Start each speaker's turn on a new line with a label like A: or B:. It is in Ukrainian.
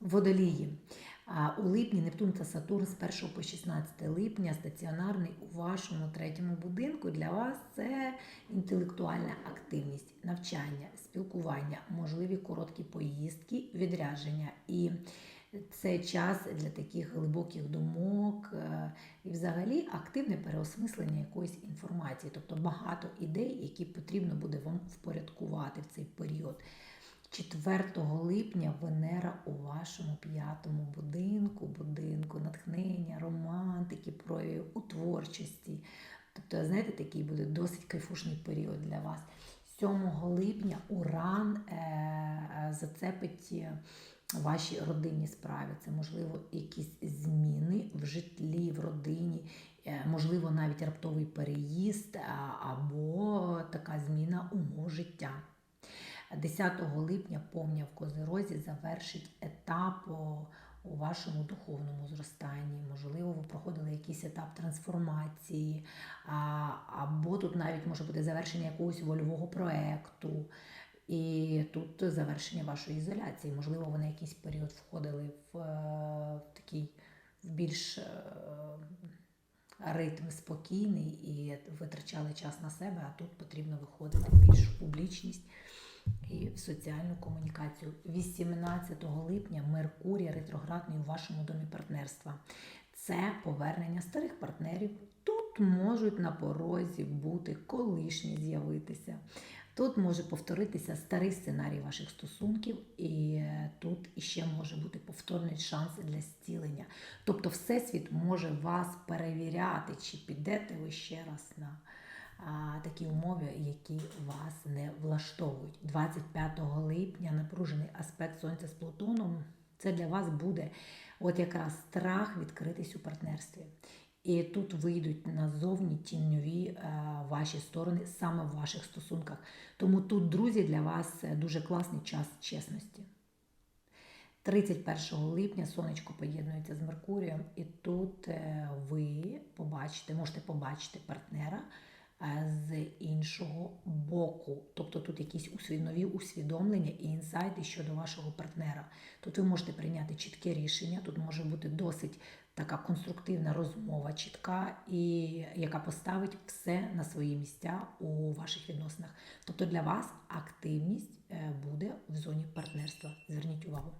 A: Водолії. У липні Нептун та Сатурн з 1 по 16 липня стаціонарний у вашому третьому будинку. Для вас це інтелектуальна активність, навчання, спілкування, можливі короткі поїздки, відрядження. І це час для таких глибоких думок е, і, взагалі, активне переосмислення якоїсь інформації, тобто багато ідей, які потрібно буде вам впорядкувати в цей період. 4 липня Венера у вашому п'ятому будинку, будинку натхнення, романтики, проявів у творчості. Тобто, знаєте, такий буде досить кайфушний період для вас. 7 липня Уран е- зацепить е, ваші родинні справи. Це, можливо, якісь зміни в житлі, в родині, е, можливо, навіть раптовий переїзд або така зміна умов життя. 10 липня повня в Козирозі завершить етап у вашому духовному зростанні. Можливо, ви проходили якийсь етап трансформації, або тут навіть може бути завершення якогось вольового проекту. І тут завершення вашої ізоляції. Можливо, ви на якийсь період входили в, е, в такий в більш е, ритм спокійний і витрачали час на себе, а тут потрібно виходити більш публічність і соціальну комунікацію. 18 липня Меркурій ретроградний у вашому домі партнерства. Це повернення старих партнерів. Тут можуть на порозі бути колишні з'явитися. Тут може повторитися старий сценарій ваших стосунків, і е, тут іще може бути повторний шанс для зцілення. Тобто, Всесвіт може вас перевіряти, чи підете ви ще раз на такі умови, які вас не влаштовують. 25 липня напружений аспект Сонця з Плутоном. Це для вас буде от якраз страх відкритись у партнерстві. І тут вийдуть назовні тіньові е, ваші сторони саме в ваших стосунках. Тому тут, друзі, для вас е, дуже класний час чесності. 31 липня сонечко поєднується з Меркурієм, і тут е, ви побачите, можете побачити партнера з іншого боку. Тобто тут якісь нові усвідомлення і інсайти щодо вашого партнера. Тут ви можете прийняти чітке рішення, тут може бути досить така конструктивна розмова, чітка, і яка поставить все на свої місця у ваших відносинах. Тобто для вас активність е, буде в зоні партнерства. Зверніть увагу.